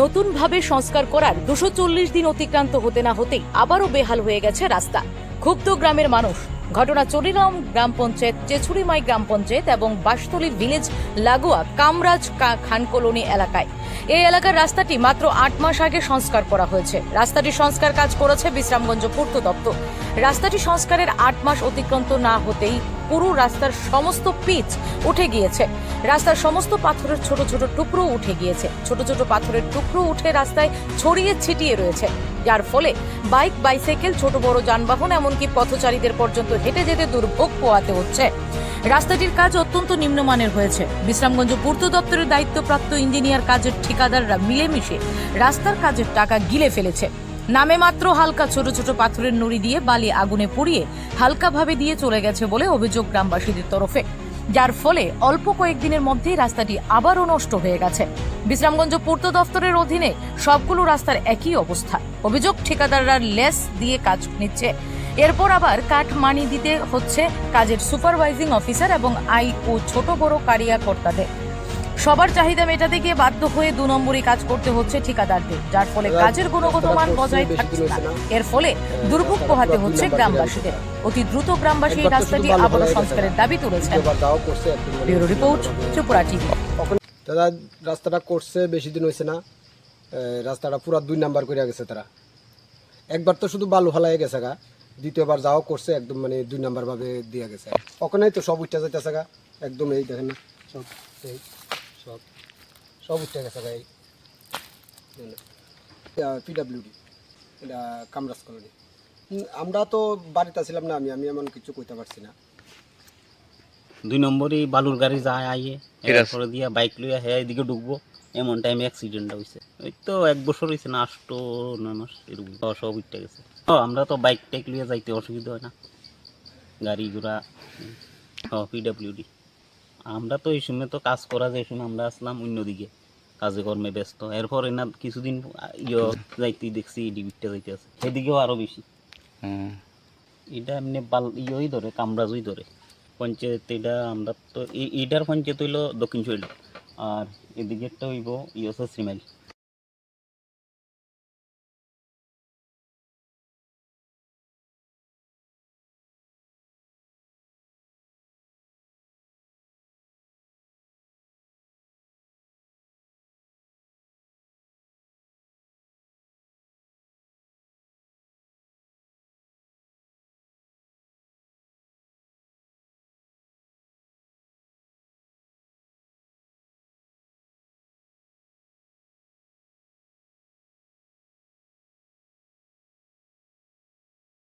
নতুনভাবে সংস্কার করার দুশো দিন অতিক্রান্ত হতে না হতেই আবারও বেহাল হয়ে গেছে রাস্তা। ক্ষুব্ধ গ্রামের মানুষ ঘটনা চরিরাম গ্রাম পঞ্চায়েত চেছুরিমাই গ্রাম পঞ্চায়েত এবং বাসতলী ভিলেজ লাগোয়া কামরাজ কা- খান কলোনি এলাকায়। এই এলাকার রাস্তাটি মাত্র আট মাস আগে সংস্কার করা হয়েছে। রাস্তাটি সংস্কার কাজ করেছে বিশ্রামগঞ্জ পূর্ত দপ্তর। রাস্তাটি সংস্কারের আট মাস অতিক্রান্ত না হতেই পুরো রাস্তার সমস্ত পিচ উঠে গিয়েছে। রাস্তার সমস্ত পাথরের ছোট ছোট টুকরো উঠে গিয়েছে। ছোট ছোট পাথরের টুকরো উঠে রাস্তায় ছড়িয়ে ছিটিয়ে রয়েছে। যার ফলে বাইক, বাইসাইকেল, ছোট বড় যানবাহন, এমনকি পথচারীদের পর্যন্ত হেঁটে যেতে দুর্ভোগ পোয়াতে হচ্ছে। রাস্তাটির কাজ অত্যন্ত নিম্নমানের হয়েছে। বিশ্রামগঞ্জ পূর্ত দপ্তরের দায়িত্বপ্রাপ্ত ইঞ্জিনিয়ার কাজের ঠিকাদাররা মিলেমিশে রাস্তার কাজের টাকা গিলে ফেলেছে। নামে মাত্র হালকা ছোট ছোট পাথরের নুড়ি দিয়ে বালি আগুনে পুড়িয়ে হালকাভাবে দিয়ে চলে গেছে বলে অভিযোগ গ্রামবাসীদের তরফে। যার ফলে অল্প কয়েকদিনের মধ্যেই রাস্তাটি আবারও নষ্ট হয়ে গেছে। বিশ্রামগঞ্জ পূর্ত দফতরের অধীনে সবগুলো রাস্তার একই অবস্থা। অভিযোগ, ঠিকাদাররা লেস দিয়ে কাজ নিচ্ছে। এরপর আবার কাঠ মানি দিতে হচ্ছে কাজের সুপারভাইজিং অফিসার এবং আই ও ছোট বড় কারিয়া কর্তাদের সবার চাহিদা মেটাতে গিয়ে বাধ্য হয়ে দু নম্বরই কাজ করতে হচ্ছে ঠিকাদারদের যার ফলে কাজের গুণগত মান বজায় থাকছে না। এর ফলে দুর্ভোগ পোহাতে হচ্ছে গ্রামবাসীদের। অতি দ্রুত গ্রামবাসী এই রাস্তাটি আবারও সংস্কারের দাবি তুলেছেন। মানে ব্যুরো রিপোর্ট ত্রিপুরা টিভি। দাদা রাস্তাটা করছে বেশি দিন হয়েছে না। রাস্তাটা পুরা দুই নাম্বার করে গেছে তারা। একবার তো শুধু বালু ফালাই গেছে গা। দ্বিতীয়বার যাও করছে একদম মানে দুই নাম্বার ভাবে দিয়ে গেছে। ওখানেই তো সব উঠতে যাইতেছে গা একদম এই দেখেন না সব এই সব সব উঠতে গেছে গা এই। পিডাব্লিউডি এটা কামরাজ কলোনি। আমরা তো বাড়িতে ছিলাম না আমি আমি এমন কিছু কইতে পারছি না। দুই নম্বরই বালুর গাড়ি যায় আইয়ে এরপরে দিয়া বাইক লইয়া হ্যাঁ এদিকে ঢুকবো। এমন টাইমে অ্যাক্সিডেন্টটা হয়েছে ওই তো এক বছর হয়েছে না আষ্ট নয় মাস এরকম। সব উঠতে গেছে। ও আমরা তো বাইক টাইক লইয়া যাইতে অসুবিধা হয় না। গাড়ি ঘোড়া ও পিডাব্লিউডি আমরা তো এই সময় তো কাজ করা যায় এই সময় আমরা আসলাম অন্যদিকে। কাজে কর্মে ব্যস্ত। এরপর এনা কিছুদিন ইয়ে যাইতে দেখছি ডিবিটটা যাইতে আছে। সেদিকেও আরও বেশি। এটা এমনি বাল ইয়েই ধরে কামরাজই ধরে। পঞ্চায়েত এটা আমরা তো এইটার পঞ্চায়েত হইল দক্ষিণ শৈল আর এদিকেরটা হইব ইউএসএস শ্রীমাইল